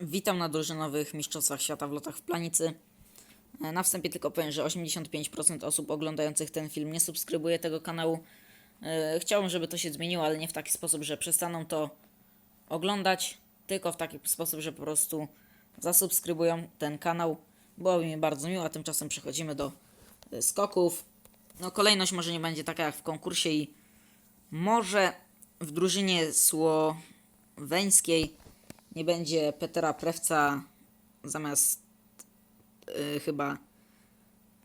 Witam na drużynowych Mistrzostwach Świata w lotach w Planicy. E, Na wstępie tylko powiem, że 85% osób oglądających ten film nie subskrybuje tego kanału. E, Chciałbym, żeby to się zmieniło, ale nie w taki sposób, że przestaną to oglądać, tylko w taki sposób, że po prostu zasubskrybują ten kanał. Byłoby mi bardzo miło, a tymczasem przechodzimy do e, skoków. No kolejność może nie będzie taka jak w konkursie i może w drużynie słoweńskiej nie będzie Petera Prewca zamiast yy, chyba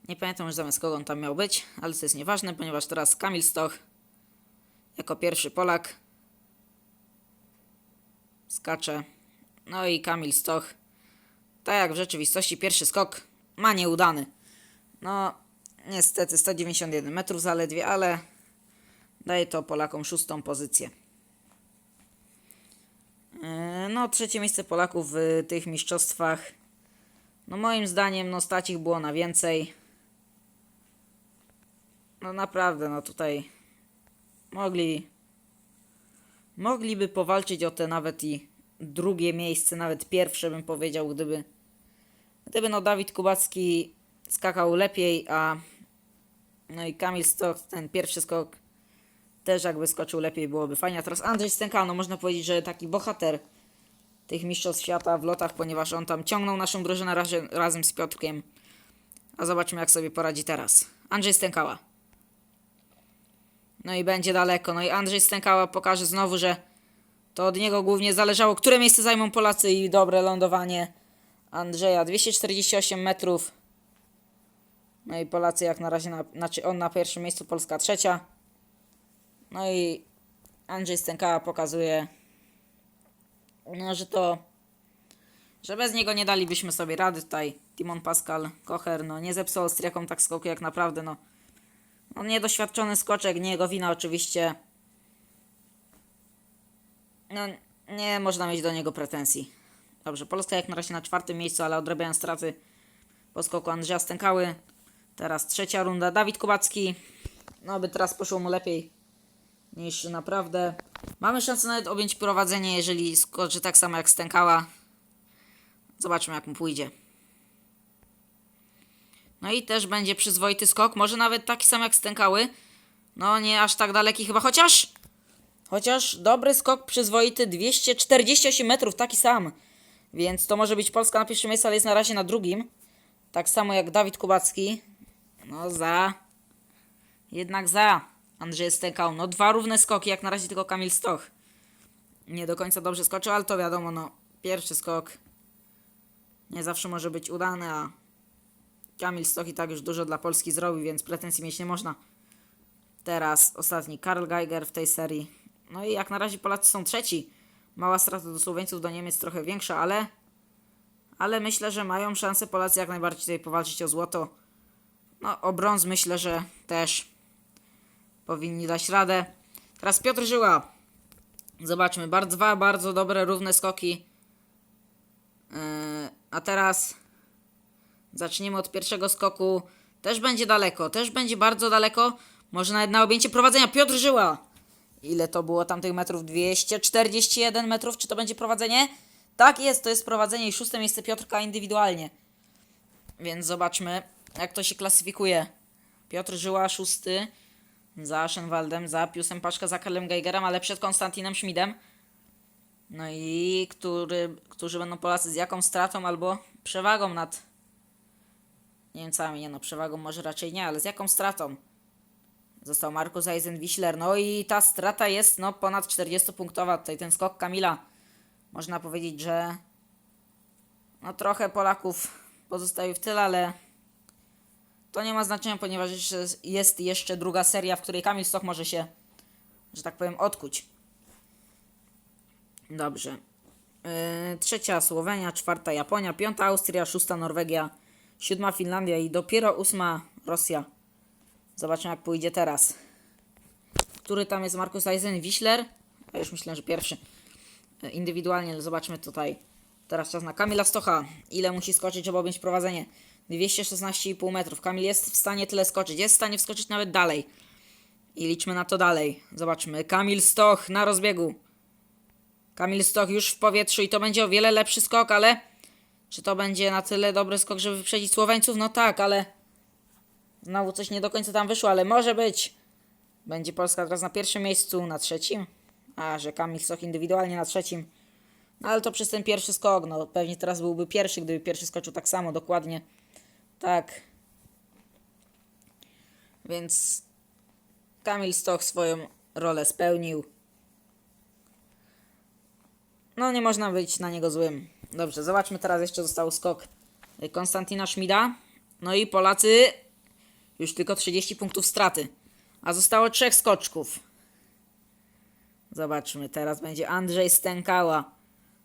nie pamiętam już zamiast kogo on tam miał być, ale to jest nieważne, ponieważ teraz Kamil Stoch jako pierwszy Polak skacze. No i Kamil Stoch, tak jak w rzeczywistości pierwszy skok ma nieudany. No niestety 191 metrów zaledwie, ale daje to Polakom szóstą pozycję. No, trzecie miejsce Polaków w tych mistrzostwach. No, moim zdaniem, no, stać ich było na więcej. No, naprawdę, no tutaj mogli. Mogliby powalczyć o te nawet i drugie miejsce, nawet pierwsze bym powiedział, gdyby. Gdyby, no, Dawid Kubacki skakał lepiej, a. No i Kamil Stok, ten pierwszy skok też jakby skoczył lepiej, byłoby fajnie. A teraz Andrzej Stękano, można powiedzieć, że taki bohater tych mistrzostw świata w lotach, ponieważ on tam ciągnął naszą drużynę razie, razem z Piotrkiem. A zobaczmy, jak sobie poradzi teraz. Andrzej Stękała. No i będzie daleko. No i Andrzej Stękała pokaże znowu, że to od niego głównie zależało, które miejsce zajmą Polacy i dobre lądowanie Andrzeja. 248 metrów. No i Polacy jak na razie, na, znaczy on na pierwszym miejscu, Polska trzecia. No i Andrzej Stękała pokazuje, no, że to, że bez niego nie dalibyśmy sobie rady tutaj. Timon Pascal Kocher, no nie zepsuł Austriakom tak skoku jak naprawdę, no. No niedoświadczony skoczek, nie jego wina oczywiście. No nie można mieć do niego pretensji. Dobrze, Polska jak na razie na czwartym miejscu, ale odrabiają straty po skoku Andrzeja Stękały. Teraz trzecia runda, Dawid Kubacki. No by teraz poszło mu lepiej niż naprawdę. Mamy szansę nawet objąć prowadzenie, jeżeli skoczy tak samo jak Stękała. Zobaczmy jak mu pójdzie. No i też będzie przyzwoity skok, może nawet taki sam jak Stękały. No nie aż tak daleki chyba, chociaż... Chociaż dobry skok przyzwoity, 248 metrów, taki sam. Więc to może być Polska na pierwszym miejscu, ale jest na razie na drugim. Tak samo jak Dawid Kubacki. No za... Jednak za Andrzej Stękał. No dwa równe skoki, jak na razie tylko Kamil Stoch. Nie do końca dobrze skoczył, ale to wiadomo, no pierwszy skok nie zawsze może być udany, a Kamil Stoch i tak już dużo dla Polski zrobił, więc pretensji mieć nie można. Teraz ostatni Karl Geiger w tej serii. No i jak na razie Polacy są trzeci. Mała strata do Słoweńców, do Niemiec trochę większa, ale ale myślę, że mają szansę Polacy jak najbardziej tutaj powalczyć o złoto. No o brąz myślę, że też powinni dać radę. Teraz Piotr Żyła. Zobaczmy, bardzo, dwa bardzo dobre, równe skoki. Yy, a teraz zaczniemy od pierwszego skoku. Też będzie daleko, też będzie bardzo daleko. Może nawet na objęcie prowadzenia. Piotr Żyła. Ile to było tamtych metrów? 241 metrów. Czy to będzie prowadzenie? Tak jest, to jest prowadzenie i szóste miejsce Piotrka indywidualnie. Więc zobaczmy, jak to się klasyfikuje. Piotr Żyła szósty za Schenwaldem, za Piusem Paszka, za Karlem Geigerem, ale przed Konstantinem Schmidem. No i który, którzy będą Polacy z jaką stratą albo przewagą nad Niemcami. Nie no, przewagą może raczej nie, ale z jaką stratą? Został Markus Eisenwichler. No i ta strata jest no ponad 40-punktowa. Tutaj ten skok Kamila. Można powiedzieć, że no trochę Polaków pozostaje w tyle, ale to nie ma znaczenia, ponieważ jest jeszcze druga seria, w której Kamil Stoch może się, że tak powiem, odkuć. Dobrze. Yy, trzecia Słowenia, czwarta Japonia, piąta Austria, szósta Norwegia, siódma Finlandia i dopiero ósma Rosja. Zobaczymy, jak pójdzie teraz. Który tam jest Markus Eisen? Wiśler? Ja już myślałem, że pierwszy. Yy, Indywidualnie, ale zobaczmy tutaj. Teraz czas na Kamila Stocha. Ile musi skoczyć, żeby objąć prowadzenie? 216,5 metrów. Kamil jest w stanie tyle skoczyć. Jest w stanie wskoczyć nawet dalej. I liczmy na to dalej. Zobaczmy. Kamil Stoch na rozbiegu. Kamil Stoch już w powietrzu i to będzie o wiele lepszy skok, ale czy to będzie na tyle dobry skok, żeby wyprzedzić Słoweńców? No tak, ale znowu coś nie do końca tam wyszło, ale może być. Będzie Polska teraz na pierwszym miejscu, na trzecim. A, że Kamil Stoch indywidualnie na trzecim. No ale to przez ten pierwszy skok, no pewnie teraz byłby pierwszy, gdyby pierwszy skoczył tak samo, dokładnie. Tak. Więc Kamil Stoch swoją rolę spełnił. No nie można być na niego złym. Dobrze, zobaczmy teraz jeszcze został skok Konstantina Szmida. No i Polacy już tylko 30 punktów straty. A zostało trzech skoczków. Zobaczmy, teraz będzie Andrzej Stękała.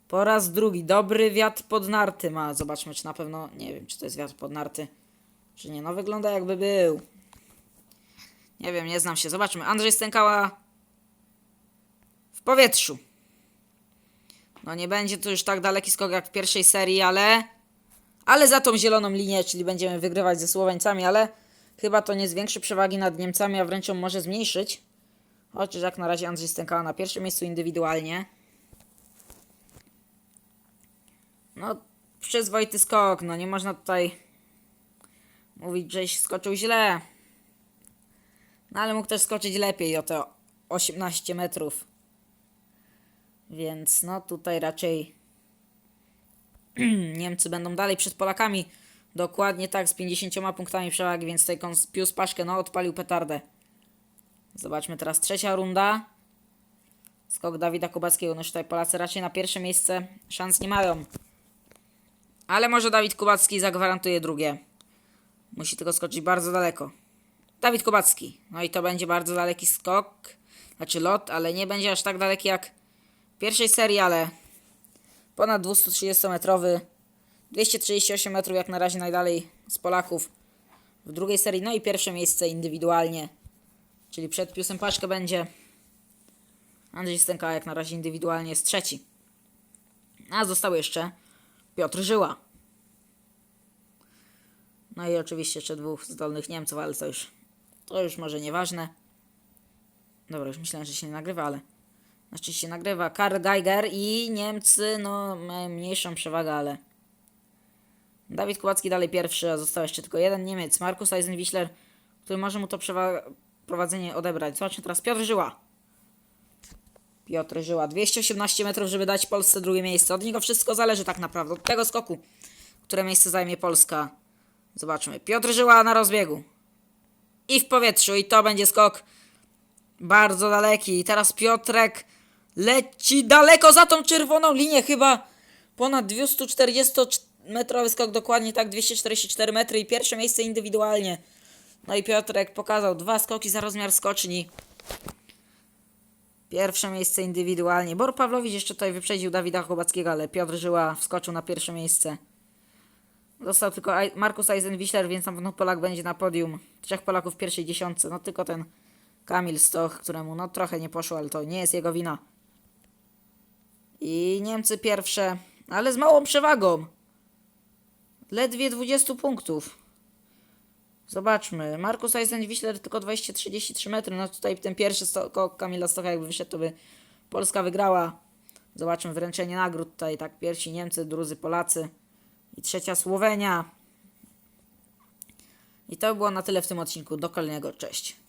Po raz drugi, dobry wiatr pod narty ma. Zobaczmy, czy na pewno, nie wiem, czy to jest wiatr pod narty, czy nie. No wygląda jakby był. Nie wiem, nie znam się. Zobaczmy, Andrzej Stękała w powietrzu. No nie będzie to już tak daleki skok jak w pierwszej serii, ale... Ale za tą zieloną linię, czyli będziemy wygrywać ze Słoweńcami, ale chyba to nie zwiększy przewagi nad Niemcami, a wręcz ją może zmniejszyć. Chociaż jak na razie Andrzej Stękała na pierwszym miejscu indywidualnie. No, przyzwoity skok, no nie można tutaj mówić, żeś skoczył źle. No ale mógł też skoczyć lepiej o te 18 metrów. Więc no tutaj raczej Niemcy będą dalej przed Polakami. Dokładnie tak, z 50 punktami przewagi, więc kons- Pius Paszkę no odpalił petardę. Zobaczmy teraz trzecia runda. Skok Dawida Kubackiego. No tutaj Polacy raczej na pierwsze miejsce szans nie mają. Ale może Dawid Kubacki zagwarantuje drugie. Musi tylko skoczyć bardzo daleko. Dawid Kubacki. No i to będzie bardzo daleki skok. Znaczy lot, ale nie będzie aż tak daleki jak w pierwszej serii, ale ponad 230-metrowy. 238 metrów jak na razie najdalej z Polaków w drugiej serii. No i pierwsze miejsce indywidualnie. Czyli przed Piusem Paszkę będzie Andrzej Stęka jak na razie indywidualnie jest trzeci. A został jeszcze Piotr Żyła. No i oczywiście jeszcze dwóch zdolnych Niemców, ale to już, to już może nieważne. Dobra, już myślałem, że się nie nagrywa, ale na szczęście się nagrywa. Karl Geiger i Niemcy, no, mają mniejszą przewagę, ale Dawid Kubacki dalej pierwszy, a został jeszcze tylko jeden Niemiec, Markus Eisenwichler, który może mu to prowadzenie odebrać. Zobaczmy teraz Piotr Żyła. Piotr Żyła, 218 metrów, żeby dać Polsce drugie miejsce. Od niego wszystko zależy tak naprawdę, od tego skoku, które miejsce zajmie Polska. Zobaczmy, Piotr Żyła na rozbiegu. I w powietrzu, i to będzie skok bardzo daleki. I teraz Piotrek leci daleko za tą czerwoną linię, chyba ponad 240-metrowy skok, dokładnie tak, 244 metry i pierwsze miejsce indywidualnie. No i Piotrek pokazał dwa skoki za rozmiar skoczni. Pierwsze miejsce indywidualnie. Bor Pawlowicz jeszcze tutaj wyprzedził Dawida Chłopackiego, ale Piotr Żyła wskoczył na pierwsze miejsce. Został tylko Markus Eisenwichler, więc na pewno Polak będzie na podium. Trzech Polaków w pierwszej dziesiątce. No tylko ten Kamil Stoch, któremu no trochę nie poszło, ale to nie jest jego wina. I Niemcy pierwsze, ale z małą przewagą. Ledwie 20 punktów. Zobaczmy. Markus Eisenwichler tylko 233 metry. No tutaj ten pierwszy skok Kamila Stocha jakby wyszedł, to by Polska wygrała. Zobaczmy wręczenie nagród tutaj. Tak, pierwsi Niemcy, drudzy Polacy i trzecia Słowenia. I to by było na tyle w tym odcinku. Do kolejnego. Cześć.